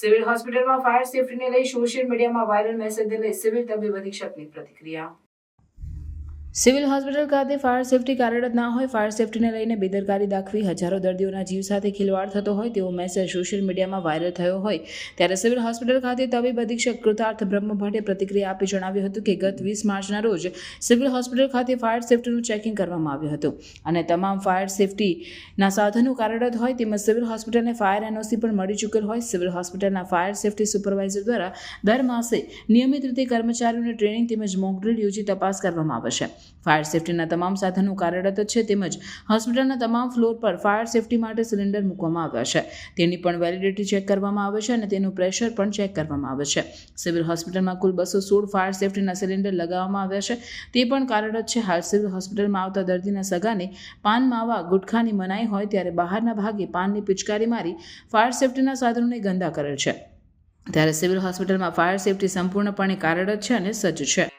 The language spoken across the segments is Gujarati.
સિવિલ હોસ્પિટલમાં ફાયર સેફટીને લઈ સોશિયલ મીડિયામાં વાયરલ મેસેજને લઈ સિવિલ તબીબ અધિક્ષકની પ્રતિક્રિયા. સિવિલ હોસ્પિટલ ખાતે ફાયર સેફટી કાર્યરત ના હોય, ફાયર સેફટીને લઈને બેદરકારી દાખવી હજારો દર્દીઓના જીવ સાથે ખિલવાડ થતો હોય, તેવો મેસેજ સોશિયલ મીડિયામાં વાયરલ થયો હોય. ત્યારે સિવિલ હોસ્પિટલ ખાતે તબીબ અધિક્ષક કૃતાર્થ બ્રહ્મભટ્ટે પ્રતિક્રિયા આપી જણાવ્યું હતું કે, ગત વીસ માર્ચના રોજ સિવિલ હોસ્પિટલ ખાતે ફાયર સેફટીનું ચેકિંગ કરવામાં આવ્યું હતું. અને તમામ ફાયર સેફટીના સાધનો કાર્યરત હોય, તેમજ સિવિલ હોસ્પિટલને ફાયર એનઓસી પણ મળી ચૂકેલ હોય. સિવિલ હોસ્પિટલના ફાયર સેફટી સુપરવાઇઝર દ્વારા દર માસે નિયમિત રીતે કર્મચારીઓને ટ્રેનિંગ તેમજ મોકડ્રીલ યોજી તપાસ કરવામાં આવે છે. ફાયર સેફટીના તમામ સાધનો કાર્યરત છે તેમજ હોસ્પિટલના તમામ ફ્લોર પર ફાયર સેફટી માટે સિલિન્ડર મૂકવામાં આવ્યા છે. તેની પણ વેલિડિટી ચેક કરવામાં આવે છે અને તેનું પ્રેશર પણ ચેક કરવામાં આવે છે. સિવિલ હોસ્પિટલમાં કુલ બસો સોળ ફાયર સેફટીના સિલિન્ડર લગાવવામાં આવ્યા છે. તે પણ કાર્યરત છે. હાલ સિવિલ હોસ્પિટલમાં આવતા દર્દીના સગાને પાન માવા, ગુટખાની મનાઈ હોય ત્યારે બહારના ભાગે પાનની પિચકારી મારી ફાયર સેફટીના સાધનોને ગંદા કરેલ છે. ત્યારે સિવિલ હોસ્પિટલમાં ફાયર સેફટી સંપૂર્ણપણે કાર્યરત છે અને સજ્જ છે.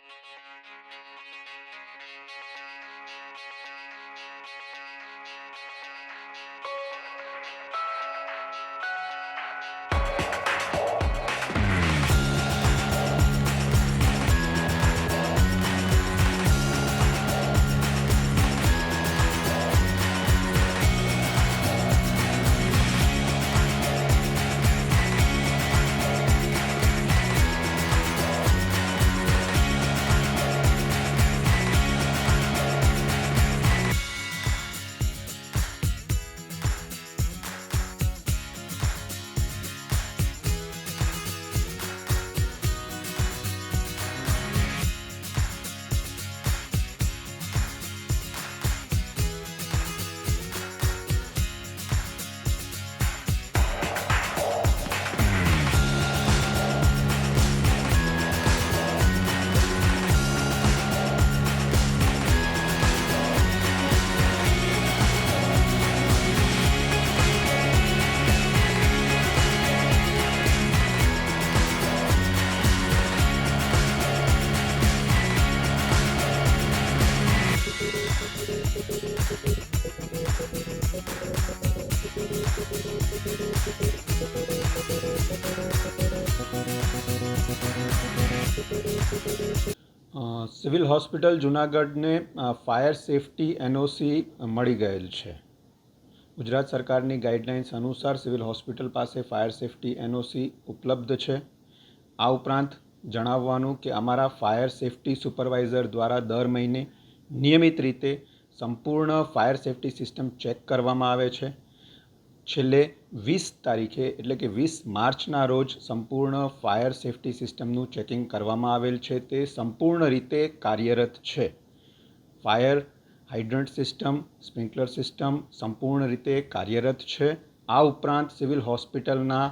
સિવિલ હોસ્પિટલ જુનાગઢને ફાયર સેફટી એનઓસી મળી ગયેલ છે. ગુજરાત સરકારની ગાઈડલાઇન્સ અનુસાર સિવિલ હોસ્પિટલ પાસે ફાયર સેફટી એનઓસી ઉપલબ્ધ છે. આ ઉપરાંત જણાવવાનું કે અમારા ફાયર સેફટી સુપરવાઇઝર દ્વારા દર મહિને નિયમિત રીતે સંપૂર્ણ ફાયર સેફટી સિસ્ટમ ચેક કરવામાં આવે છે. છેલ્લે વીસ તારીખે, એટલે કે વીસ માર્ચના રોજ સંપૂર્ણ ફાયર સેફટી સિસ્ટમનું ચેકિંગ કરવામાં આવેલ છે. તે સંપૂર્ણ રીતે કાર્યરત છે. Fire hydrant system, sprinkler system સંપૂર્ણ રીતે કાર્યરત છે. આ ઉપરાંત સિવિલ હોસ્પિટલના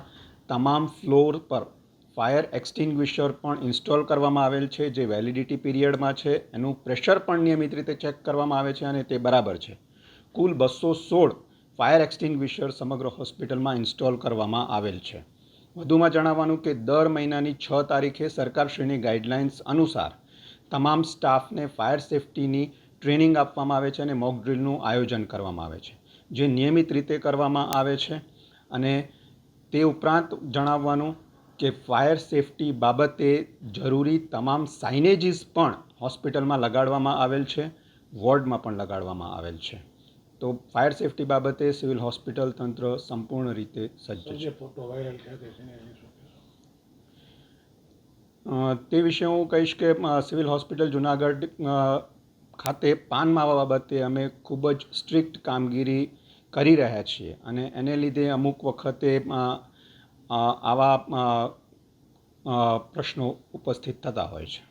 તમામ ફ્લોર પર ફાયર એક્સટિંગ્વિશર પણ ઇન્સ્ટોલ કરવામાં આવેલ છે, જે વેલિડિટી પીરિયડમાં છે. એનું પ્રેશર પણ નિયમિત રીતે ચેક કરવામાં આવે છે અને તે બરાબર છે. કુલ બસો સોળ ફાયર એક્સટિંગ્વિશર સમગ્ર હોસ્પિટલમાં ઇન્સ્ટોલ કરવામાં આવેલ છે. વધુમાં જણાવવાનું કે દર મહિનાની છ તારીખે સરકારશ્રીની ગાઈડલાઇન્સ અનુસાર તમામ સ્ટાફને ફાયર સેફટીની ટ્રેનિંગ આપવામાં આવે છે અને મોક ડ્રિલનું આયોજન કરવામાં આવે છે, જે નિયમિત રીતે કરવામાં આવે છે. અને તે ઉપરાંત જણાવવાનું કે ફાયર સેફટી બાબતે જરૂરી તમામ સાઇનેજીસ પણ હોસ્પિટલમાં લગાડવામાં આવેલ છે, વોર્ડમાં પણ લગાડવામાં આવેલ છે. તો ફાયર સેફટી બાબતે સિવિલ હોસ્પિટલ તંત્ર સંપૂર્ણ રીતે સજ્જ છે. ફોટો વાયરલ તે વિશે હું કહીશ કે સિવિલ હોસ્પિટલ જુનાગઢ ખાતે પાન માવા બાબતે અમે ખૂબ જ સ્ટ્રિક્ટ કામગીરી કરી રહ્યા છીએ અને એને લીધે અમુક વખતે આવા પ્રશ્નો ઉપસ્થિત થતા હોય છે.